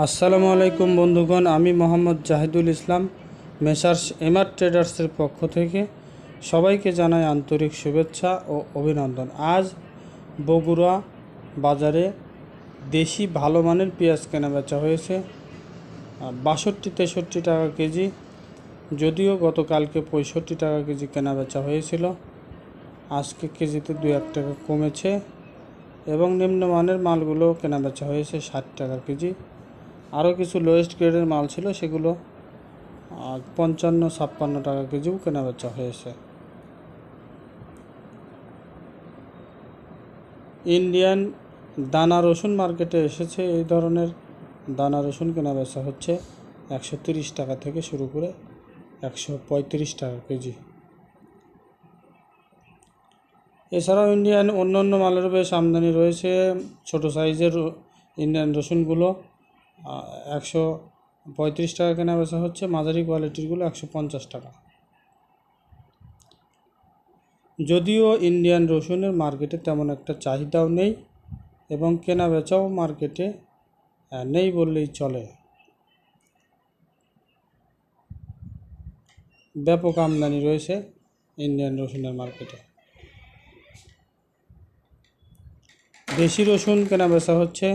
আসসালামু আলাইকুম বন্ধুগণ, আমি মোহাম্মদ জাহিদুল ইসলাম, মেসার্স এমআর ট্রেডার্সের পক্ষ থেকে সবাইকে জানাই আন্তরিক শুভেচ্ছা ও অভিনন্দন। আজ বগুড়া বাজারে দেশি ভালো মানের পেঁয়াজ কেনা বেচা হয়েছে বাষট্টি তেষট্টি টাকা কেজি, যদিও গতকালকে পঁয়ষট্টি টাকা কেজি কেনা বেচা হয়েছিল, আজকে কেজিতে দু এক টাকা কমেছে, এবং নিম্নমানের মালগুলো কেনা বেচা হয়েছে ষাট টাকা কেজি। আরও কিছু লোয়েস্ট গ্রেডের মাল ছিল, সেগুলো পঞ্চান্ন, ছাপ্পান্ন টাকা কেজিও কেনা বেচা হয়েছে। ইন্ডিয়ান দানা রসুন মার্কেটে এসেছে, এই ধরনের দানা রসুন কেনা বেচা হচ্ছে একশো টাকা থেকে শুরু করে একশো পঁয়ত্রিশ টাকা কেজি। এছাড়াও ইন্ডিয়ান অন্য অন্য মালেরও বেশ আমদানি রয়েছে, ছোট সাইজের ইন্ডিয়ান রসুনগুলো। একশো পঁয়ত্রিশ টাকা কেনা বেচা হচ্ছে, মাঝারি কোয়ালিটিরগুলো একশো পঞ্চাশ টাকা। যদিও ইন্ডিয়ান রসুনের মার্কেটে তেমন একটা চাহিদাও নেই এবং কেনা বেচাও মার্কেটে নেই বললেই চলে। ব্যাপক আমদানি রয়েছে ইন্ডিয়ান রসুনের মার্কেটে দেশি রসুন কেনা বেচা হচ্ছে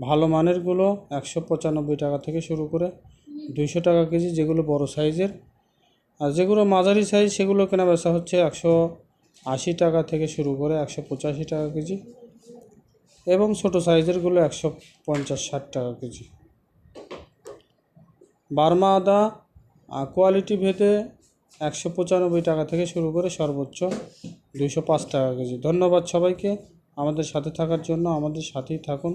ভালো মানেরগুলো একশো পঁচানব্বই টাকা থেকে শুরু করে দুইশো টাকা কেজি যেগুলো বড় সাইজের। আর যেগুলো মাঝারি সাইজ, সেগুলো কেনা বেচা হচ্ছে একশো আশি টাকা থেকে শুরু করে একশো পঁচাশি টাকা কেজি এবং ছোট সাইজেরগুলো একশো পঞ্চাশ ষাট টাকা কেজি। বার্মা আদা কোয়ালিটি ভেদে একশো পঁচানব্বই টাকা থেকে শুরু করে সর্বোচ্চ দুইশো পাঁচ টাকা কেজি। ধন্যবাদ সবাইকে। আমাদের সাথে থাকার জন্য আমাদের সাথেই থাকুন।